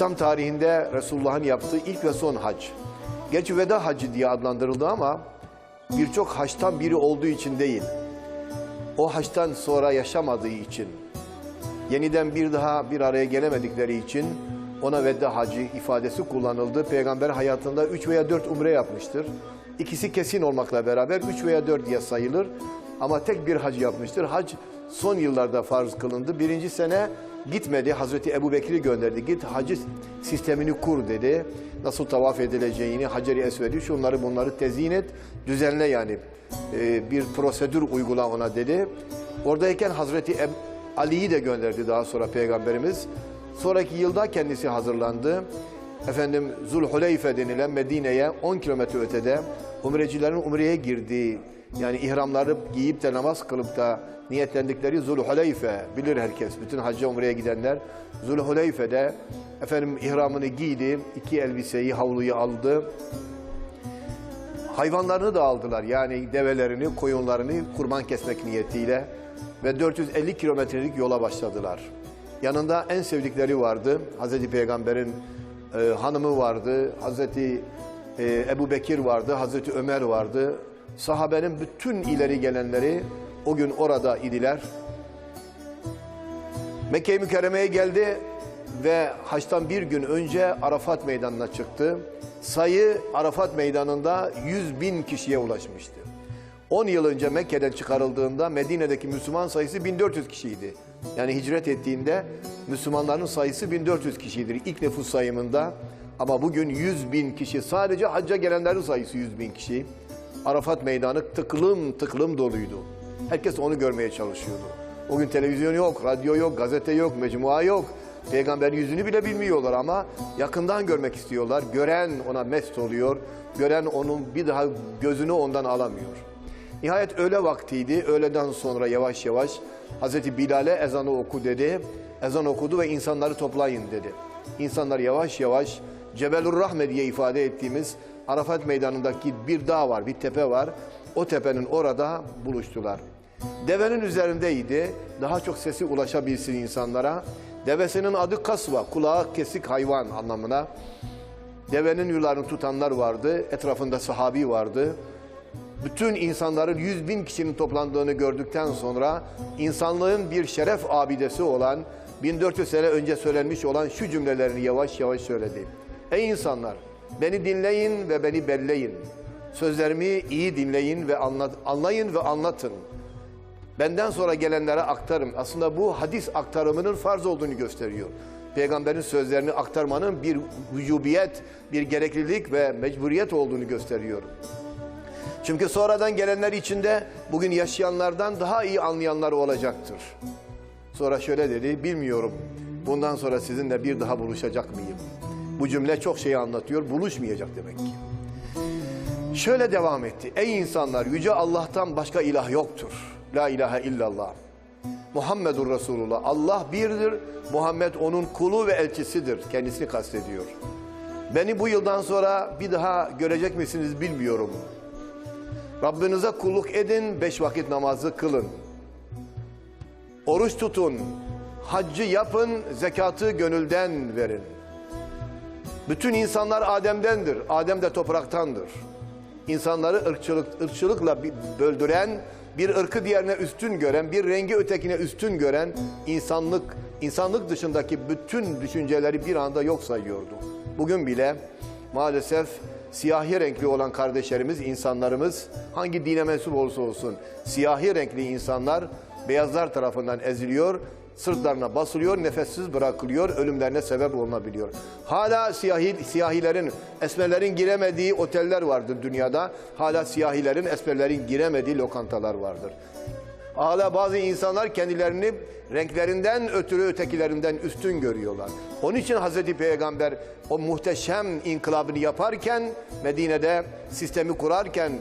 İslam tarihinde Resulullah'ın yaptığı ilk ve son hac. Gerçi veda hacı diye adlandırıldı ama birçok haçtan biri olduğu için değil. O haçtan sonra yaşamadığı için, yeniden bir daha bir araya gelemedikleri için ona veda hacı ifadesi kullanıldı. Peygamber hayatında üç veya dört umre yapmıştır. İkisi kesin olmakla beraber üç veya dört diye sayılır. Ama tek bir hac yapmıştır. Hac son yıllarda farz kılındı. Birinci sene gitmedi. Hazreti Ebu Bekir'i gönderdi. Git hacı sistemini kur dedi. Nasıl tavaf edileceğini, Hacer-i Esved'i, şunları bunları tezyin et, düzenle yani. Ee, bir prosedür uygula ona dedi. Oradayken Hazreti Eb- Ali'yi de gönderdi daha sonra Peygamberimiz. Sonraki yılda kendisi hazırlandı. Efendim Zulhuleyfe denilen Medine'ye 10 kilometre ötede umrecilerin umreye girdiği yani ihramları giyip de namaz kılıp da niyetlendikleri Zulhuleyfe bilir herkes. Bütün hacca umreye gidenler Zulhuleyfe'de efendim ihramını giydi, iki elbiseyi, havluyu aldı. Hayvanlarını da aldılar. Yani develerini, koyunlarını kurban kesmek niyetiyle ve 450 kilometrelik yola başladılar. Yanında en sevdikleri vardı. Hazreti Peygamber'in e, hanımı vardı. Hazreti e, Ebu Bekir vardı. Hazreti Ömer vardı. Sahabenin bütün ileri gelenleri o gün orada idiler. Mekke-i Mükerreme'ye geldi ve haçtan bir gün önce Arafat Meydanı'na çıktı. Sayı Arafat Meydanı'nda 100 bin kişiye ulaşmıştı. 10 yıl önce Mekke'den çıkarıldığında Medine'deki Müslüman sayısı 1400 kişiydi. Yani hicret ettiğinde Müslümanların sayısı 1400 kişidir ilk nüfus sayımında. Ama bugün 100 bin kişi sadece hacca gelenlerin sayısı 100 bin kişi. Arafat Meydanı tıklım tıklım doluydu. Herkes onu görmeye çalışıyordu. O gün televizyon yok, radyo yok, gazete yok, mecmua yok. Peygamberin yüzünü bile bilmiyorlar ama yakından görmek istiyorlar. Gören ona mest oluyor. Gören onun bir daha gözünü ondan alamıyor. Nihayet öğle vaktiydi. Öğleden sonra yavaş yavaş Hazreti Bilal'e ezanı oku dedi. Ezan okudu ve insanları toplayın dedi. İnsanlar yavaş yavaş Cebelur Rahme diye ifade ettiğimiz Arafat Meydanı'ndaki bir dağ var, bir tepe var. O tepenin orada buluştular. Devenin üzerindeydi. Daha çok sesi ulaşabilsin insanlara. Devesinin adı Kasva, kulağı kesik hayvan anlamına. Devenin yularını tutanlar vardı. Etrafında sahabi vardı. Bütün insanların 100 bin kişinin toplandığını gördükten sonra insanlığın bir şeref abidesi olan 1400 sene önce söylenmiş olan şu cümlelerini yavaş yavaş söyledi. Ey insanlar beni dinleyin ve beni belleyin. Sözlerimi iyi dinleyin ve anlat, anlayın ve anlatın. Benden sonra gelenlere aktarım. Aslında bu hadis aktarımının farz olduğunu gösteriyor. Peygamberin sözlerini aktarmanın bir vücubiyet, bir gereklilik ve mecburiyet olduğunu gösteriyor. Çünkü sonradan gelenler içinde bugün yaşayanlardan daha iyi anlayanlar olacaktır. Sonra şöyle dedi, bilmiyorum bundan sonra sizinle bir daha buluşacak mıyım? Bu cümle çok şeyi anlatıyor, buluşmayacak demek ki. Şöyle devam etti. Ey insanlar yüce Allah'tan başka ilah yoktur. La ilahe illallah. Muhammedur Resulullah. Allah birdir. Muhammed onun kulu ve elçisidir. Kendisini kastediyor. Beni bu yıldan sonra bir daha görecek misiniz bilmiyorum. Rabbinize kulluk edin, beş vakit namazı kılın. Oruç tutun, haccı yapın, zekatı gönülden verin. Bütün insanlar Adem'dendir, Adem de topraktandır. İnsanları ırkçılık, ırkçılıkla böldüren, bir ırkı diğerine üstün gören, bir rengi ötekine üstün gören insanlık, insanlık dışındaki bütün düşünceleri bir anda yok sayıyordu. Bugün bile maalesef siyahi renkli olan kardeşlerimiz, insanlarımız hangi dine mensup olursa olsun siyahi renkli insanlar beyazlar tarafından eziliyor, sırtlarına basılıyor, nefessiz bırakılıyor, ölümlerine sebep olunabiliyor. Hala siyahi, siyahilerin, esmerlerin giremediği oteller vardır dünyada. Hala siyahilerin, esmerlerin giremediği lokantalar vardır. Hala bazı insanlar kendilerini renklerinden ötürü ötekilerinden üstün görüyorlar. Onun için Hazreti Peygamber o muhteşem inkılabını yaparken, Medine'de sistemi kurarken,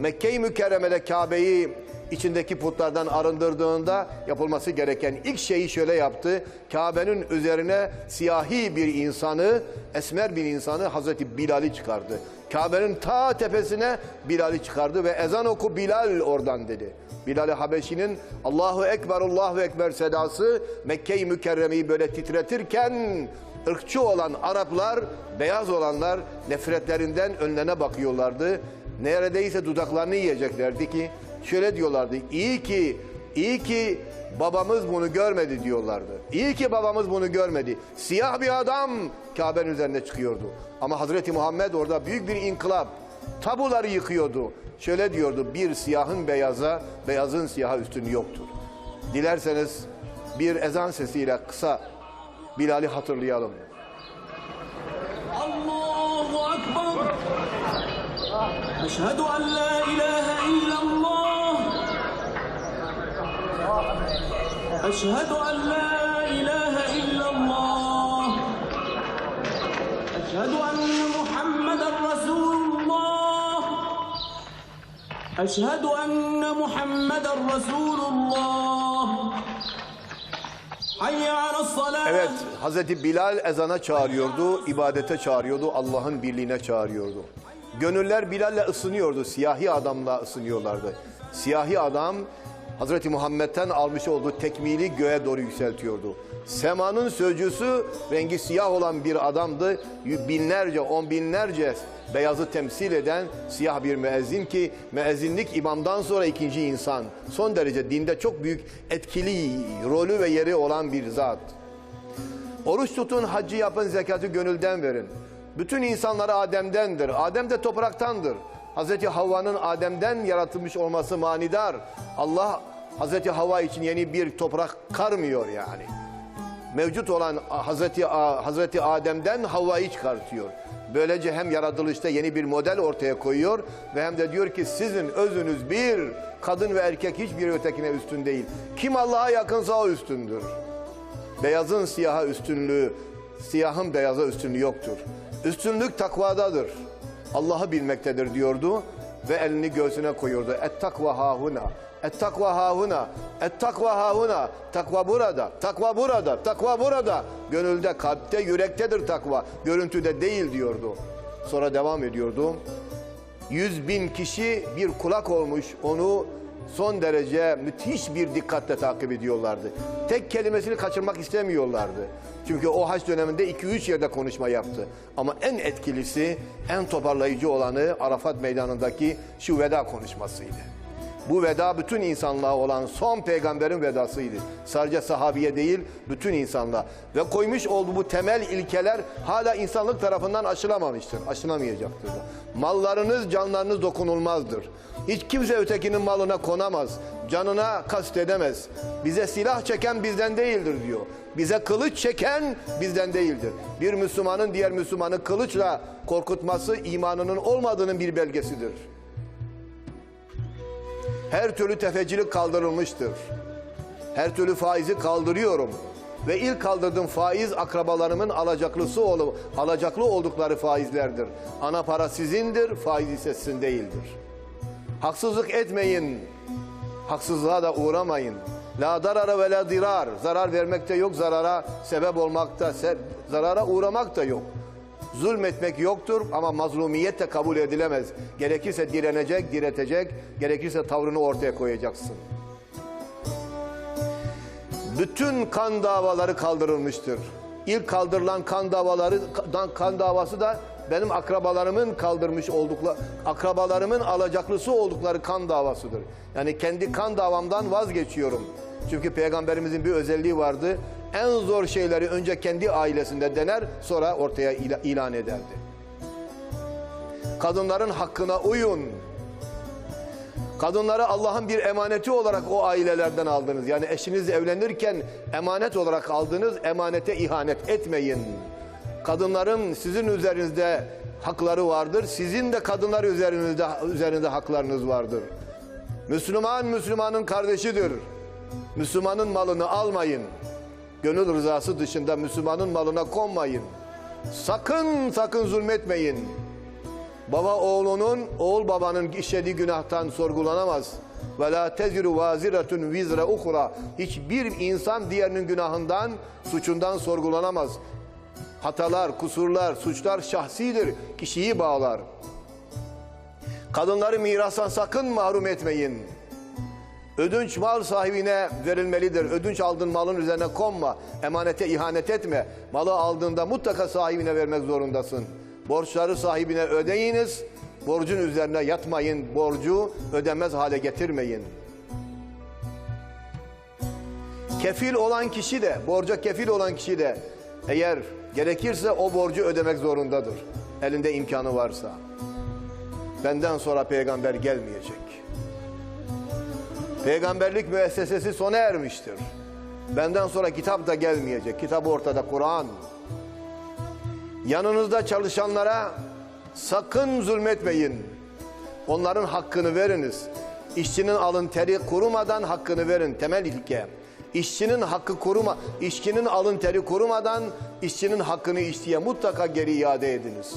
Mekke-i Mükerreme'de Kabe'yi içindeki putlardan arındırdığında yapılması gereken ilk şeyi şöyle yaptı. Kabe'nin üzerine siyahi bir insanı, esmer bir insanı Hazreti Bilal'i çıkardı. Kabe'nin ta tepesine Bilal'i çıkardı ve ezan oku Bilal oradan dedi. Bilal-i Habeşi'nin Allahu Ekber, Allahu Ekber sedası Mekke-i Mükerreme'yi böyle titretirken ırkçı olan Araplar, beyaz olanlar nefretlerinden önlerine bakıyorlardı. Neredeyse dudaklarını yiyeceklerdi ki şöyle diyorlardı. İyi ki, iyi ki babamız bunu görmedi diyorlardı. İyi ki babamız bunu görmedi. Siyah bir adam Kabe'nin üzerine çıkıyordu. Ama Hazreti Muhammed orada büyük bir inkılap, tabuları yıkıyordu. Şöyle diyordu, bir siyahın beyaza, beyazın siyaha üstün yoktur. Dilerseniz bir ezan sesiyle kısa Bilal'i hatırlayalım. Allahu Ekber. Eşhedü en la ilahe أشهد أن لا إله إلا الله أشهد أن محمدا رسول الله أشهد أن محمدا رسول الله حي على الصلاة Evet, Hazreti Bilal ezana çağırıyordu, ibadete çağırıyordu, Allah'ın birliğine çağırıyordu. Gönüller Bilal'le ısınıyordu, siyahi adamla ısınıyorlardı. Siyahi adam Hazreti Muhammed'den almış olduğu tekmili göğe doğru yükseltiyordu. Semanın sözcüsü rengi siyah olan bir adamdı. Binlerce, on binlerce beyazı temsil eden siyah bir müezzin ki müezzinlik imamdan sonra ikinci insan. Son derece dinde çok büyük etkili rolü ve yeri olan bir zat. Oruç tutun, haccı yapın, zekatı gönülden verin. Bütün insanlar Adem'dendir. Adem de topraktandır. Hazreti Havva'nın Adem'den yaratılmış olması manidar. Allah Hazreti Havva için yeni bir toprak karmıyor yani. Mevcut olan Hazreti Hazreti Adem'den Havva'yı çıkartıyor. Böylece hem yaratılışta yeni bir model ortaya koyuyor ve hem de diyor ki sizin özünüz bir, kadın ve erkek hiçbir ötekine üstün değil. Kim Allah'a yakınsa o üstündür. Beyazın siyaha üstünlüğü, siyahın beyaza üstünlüğü yoktur. Üstünlük takvadadır. Allah'ı bilmektedir diyordu ve elini göğsüne koyuyordu. Et takva hahuna. Et takva hahuna. Et takva hahuna. Takva burada. Takva burada. Takva burada. Gönülde, kalpte, yürektedir takva. Görüntüde değil diyordu. Sonra devam ediyordu. Yüz bin kişi bir kulak olmuş onu son derece müthiş bir dikkatle takip ediyorlardı. Tek kelimesini kaçırmak istemiyorlardı. Çünkü o haç döneminde 2-3 yerde konuşma yaptı. Ama en etkilisi, en toparlayıcı olanı Arafat Meydanı'ndaki şu veda konuşmasıydı. Bu veda bütün insanlığa olan son peygamberin vedasıydı. Sadece sahabiye değil, bütün insanlığa. Ve koymuş olduğu bu temel ilkeler hala insanlık tarafından aşılamamıştır. Aşılamayacaktır da. Mallarınız, canlarınız dokunulmazdır. Hiç kimse ötekinin malına konamaz. Canına kast edemez. Bize silah çeken bizden değildir diyor. Bize kılıç çeken bizden değildir. Bir Müslümanın diğer Müslümanı kılıçla korkutması imanının olmadığının bir belgesidir. Her türlü tefecilik kaldırılmıştır. Her türlü faizi kaldırıyorum. Ve ilk kaldırdığım faiz akrabalarımın alacaklısı olup alacaklı oldukları faizlerdir. Ana para sizindir, faiz ise sizin değildir. Haksızlık etmeyin. Haksızlığa da uğramayın. La darara ve la dirar. Zarar vermekte yok, zarara sebep olmakta, se zarara uğramak da yok. Zulmetmek yoktur ama mazlumiyet de kabul edilemez. Gerekirse direnecek, diretecek, gerekirse tavrını ortaya koyacaksın. Bütün kan davaları kaldırılmıştır. İlk kaldırılan kan davaları kan davası da benim akrabalarımın kaldırmış oldukları akrabalarımın alacaklısı oldukları kan davasıdır. Yani kendi kan davamdan vazgeçiyorum. Çünkü peygamberimizin bir özelliği vardı. En zor şeyleri önce kendi ailesinde dener, sonra ortaya ilan ederdi. Kadınların hakkına uyun. Kadınları Allah'ın bir emaneti olarak o ailelerden aldınız. Yani eşiniz evlenirken emanet olarak aldınız, emanete ihanet etmeyin. Kadınların sizin üzerinizde hakları vardır. Sizin de kadınlar üzerinizde üzerinde haklarınız vardır. Müslüman Müslümanın kardeşidir. Müslümanın malını almayın. Gönül rızası dışında Müslümanın malına konmayın. Sakın sakın zulmetmeyin. Baba oğlunun, oğul babanın işlediği günahtan sorgulanamaz. Ve la teziru vaziretun vizre uhra. Hiçbir insan diğerinin günahından, suçundan sorgulanamaz. Hatalar, kusurlar, suçlar şahsidir. Kişiyi bağlar. Kadınları mirastan sakın mahrum etmeyin. Ödünç mal sahibine verilmelidir. Ödünç aldığın malın üzerine konma. Emanete ihanet etme. Malı aldığında mutlaka sahibine vermek zorundasın. Borçları sahibine ödeyiniz. Borcun üzerine yatmayın. Borcu ödemez hale getirmeyin. Kefil olan kişi de, borca kefil olan kişi de eğer gerekirse o borcu ödemek zorundadır. Elinde imkanı varsa. Benden sonra peygamber gelmeyecek. Peygamberlik müessesesi sona ermiştir. Benden sonra kitap da gelmeyecek. Kitap ortada Kur'an. Yanınızda çalışanlara sakın zulmetmeyin. Onların hakkını veriniz. İşçinin alın teri kurumadan hakkını verin. Temel ilke. İşçinin hakkı koruma, işçinin alın teri kurumadan işçinin hakkını işçiye mutlaka geri iade ediniz.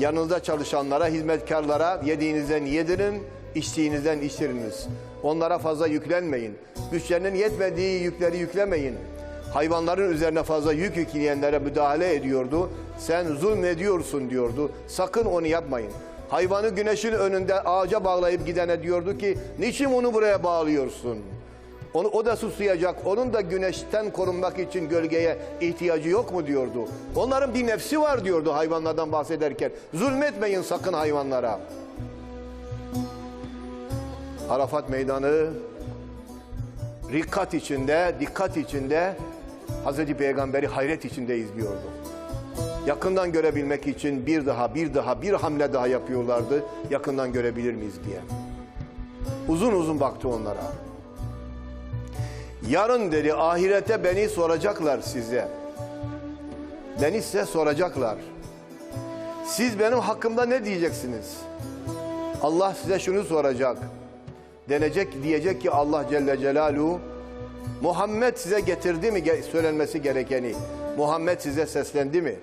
Yanınızda çalışanlara, hizmetkarlara yediğinizden yedirin, içtiğinizden içiriniz. Onlara fazla yüklenmeyin. Güçlerinin yetmediği yükleri yüklemeyin. Hayvanların üzerine fazla yük yükleyenlere müdahale ediyordu. Sen zulmediyorsun diyordu. Sakın onu yapmayın. Hayvanı güneşin önünde ağaca bağlayıp gidene diyordu ki niçin onu buraya bağlıyorsun? Onu, o da susayacak. Onun da güneşten korunmak için gölgeye ihtiyacı yok mu diyordu. Onların bir nefsi var diyordu hayvanlardan bahsederken. Zulmetmeyin sakın hayvanlara. Arafat meydanı rikkat içinde, dikkat içinde Hazreti Peygamber'i hayret içinde izliyordu. Yakından görebilmek için bir daha, bir daha, bir hamle daha yapıyorlardı. Yakından görebilir miyiz diye. Uzun uzun baktı onlara. Yarın dedi ahirete beni soracaklar size. Beni size soracaklar. Siz benim hakkımda ne diyeceksiniz? Allah size şunu soracak. Denecek diyecek ki Allah Celle Celaluhu Muhammed size getirdi mi söylenmesi gerekeni? Muhammed size seslendi mi?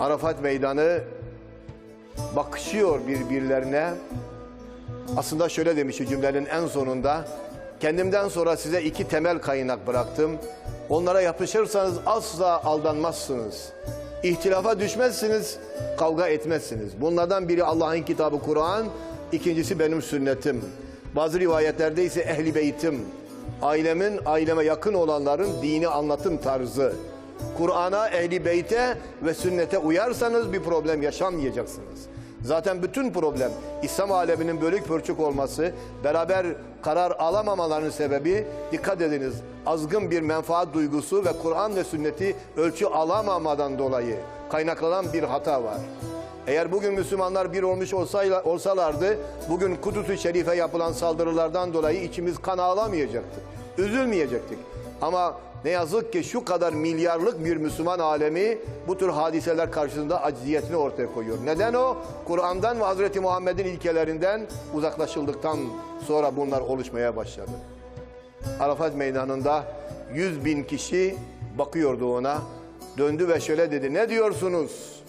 Arafat meydanı bakışıyor birbirlerine. Aslında şöyle demişti cümlenin en sonunda. Kendimden sonra size iki temel kaynak bıraktım. Onlara yapışırsanız asla aldanmazsınız. İhtilafa düşmezsiniz, kavga etmezsiniz. Bunlardan biri Allah'ın kitabı Kur'an, ikincisi benim sünnetim. Bazı rivayetlerde ise ehli beytim. Ailemin, aileme yakın olanların dini anlatım tarzı. Kur'an'a, ehli beyte ve sünnete uyarsanız bir problem yaşamayacaksınız. Zaten bütün problem İslam aleminin bölük pörçük olması, beraber karar alamamalarının sebebi dikkat ediniz azgın bir menfaat duygusu ve Kur'an ve sünneti ölçü alamamadan dolayı kaynaklanan bir hata var. Eğer bugün Müslümanlar bir olmuş olsayla, olsalardı bugün Kudüs-ü Şerif'e yapılan saldırılardan dolayı içimiz kan ağlamayacaktı. Üzülmeyecektik. Ama ne yazık ki şu kadar milyarlık bir Müslüman alemi bu tür hadiseler karşısında acziyetini ortaya koyuyor. Neden o? Kur'an'dan ve Hazreti Muhammed'in ilkelerinden uzaklaşıldıktan sonra bunlar oluşmaya başladı. Arafat meydanında 100 bin kişi bakıyordu ona. Döndü ve şöyle dedi. Ne diyorsunuz?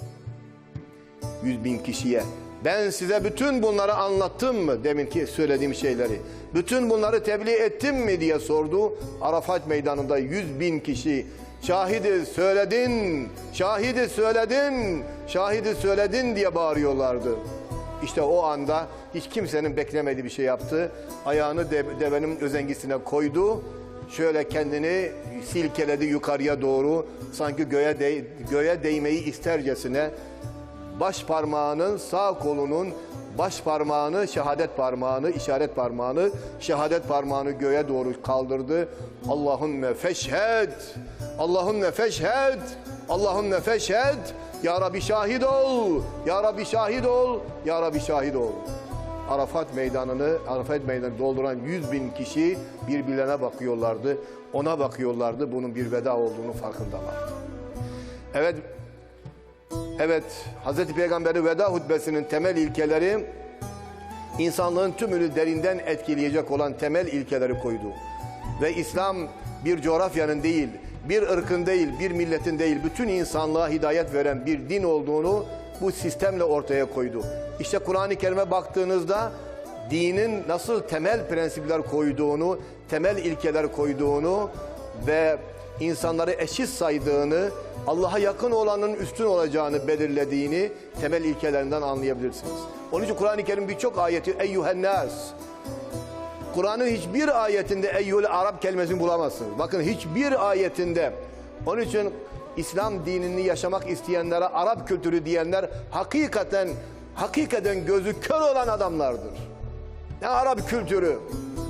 100 bin kişiye. Ben size bütün bunları anlattım mı deminki söylediğim şeyleri? Bütün bunları tebliğ ettim mi diye sordu. Arafat meydanında 100 bin kişi şahidi söyledin, şahidi söyledin, şahidi söyledin diye bağırıyorlardı. İşte o anda hiç kimsenin beklemediği bir şey yaptı. Ayağını de- devenin özengisine koydu. Şöyle kendini silkeledi yukarıya doğru. Sanki göğe, de- göğe değmeyi istercesine baş parmağının sağ kolunun baş parmağını şehadet parmağını işaret parmağını şehadet parmağını göğe doğru kaldırdı. Allahümme feşhed Allahümme feşhed Allahümme feşhed Ya Rabbi şahit ol Ya Rabbi şahit ol Ya Rabbi şahit ol Arafat meydanını Arafat meydanı dolduran 100 bin kişi birbirlerine bakıyorlardı. Ona bakıyorlardı. Bunun bir veda olduğunu farkındalar. Evet Evet, Hz. Peygamber'in veda hutbesinin temel ilkeleri insanlığın tümünü derinden etkileyecek olan temel ilkeleri koydu. Ve İslam bir coğrafyanın değil, bir ırkın değil, bir milletin değil, bütün insanlığa hidayet veren bir din olduğunu bu sistemle ortaya koydu. İşte Kur'an-ı Kerim'e baktığınızda dinin nasıl temel prensipler koyduğunu, temel ilkeler koyduğunu ve insanları eşit saydığını, Allah'a yakın olanın üstün olacağını belirlediğini temel ilkelerinden anlayabilirsiniz. Onun için Kur'an-ı Kerim birçok ayeti eyyühennas. Kur'an'ın hiçbir ayetinde eyyül Arap kelimesini bulamazsınız. Bakın hiçbir ayetinde. Onun için İslam dinini yaşamak isteyenlere Arap kültürü diyenler hakikaten hakikaten gözü kör olan adamlardır. Ne Arap kültürü?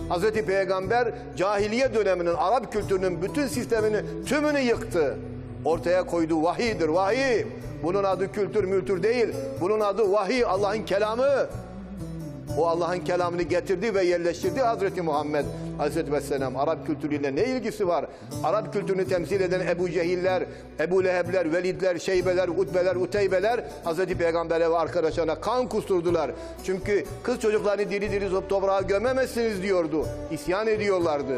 Hazreti Peygamber cahiliye döneminin Arap kültürünün bütün sistemini tümünü yıktı. Ortaya koyduğu vahiydir, vahiy. Bunun adı kültür mültür değil. Bunun adı vahiy, Allah'ın kelamı. O Allah'ın kelamını getirdi ve yerleştirdi Hazreti Muhammed Aleyhisselatü Vesselam. Arap kültürüyle ne ilgisi var? Arap kültürünü temsil eden Ebu Cehiller, Ebu Lehebler, Velidler, Şeybeler, Utbeler, Uteybeler Hazreti Peygamber'e ve arkadaşlarına kan kusturdular. Çünkü kız çocuklarını diri diri toprağa gömemezsiniz diyordu. İsyan ediyorlardı.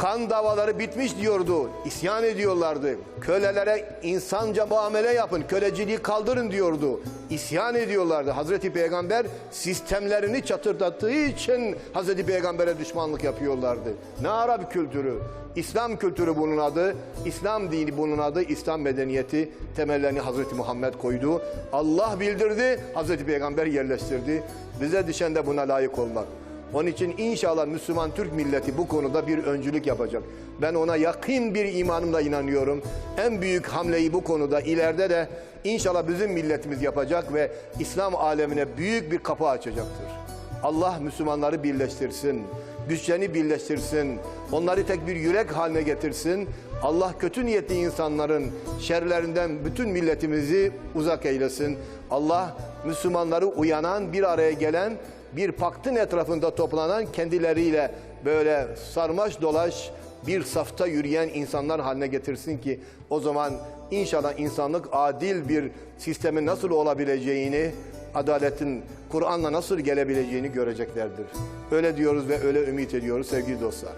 Kan davaları bitmiş diyordu. İsyan ediyorlardı. Kölelere insanca muamele yapın. Köleciliği kaldırın diyordu. İsyan ediyorlardı. Hazreti Peygamber sistemlerini çatırdattığı için Hazreti Peygamber'e düşmanlık yapıyorlardı. Ne Arap kültürü? İslam kültürü bunun adı. İslam dini bunun adı. İslam medeniyeti temellerini Hazreti Muhammed koydu. Allah bildirdi. Hazreti Peygamber yerleştirdi. Bize düşen de buna layık olmak. Onun için inşallah Müslüman Türk milleti bu konuda bir öncülük yapacak. Ben ona yakın bir imanımla inanıyorum. En büyük hamleyi bu konuda ileride de inşallah bizim milletimiz yapacak ve İslam alemine büyük bir kapı açacaktır. Allah Müslümanları birleştirsin, güçlerini birleştirsin, onları tek bir yürek haline getirsin. Allah kötü niyetli insanların şerlerinden bütün milletimizi uzak eylesin. Allah Müslümanları uyanan, bir araya gelen bir paktın etrafında toplanan kendileriyle böyle sarmaş dolaş bir safta yürüyen insanlar haline getirsin ki o zaman inşallah insanlık adil bir sistemin nasıl olabileceğini, adaletin Kur'an'la nasıl gelebileceğini göreceklerdir. Öyle diyoruz ve öyle ümit ediyoruz sevgili dostlar.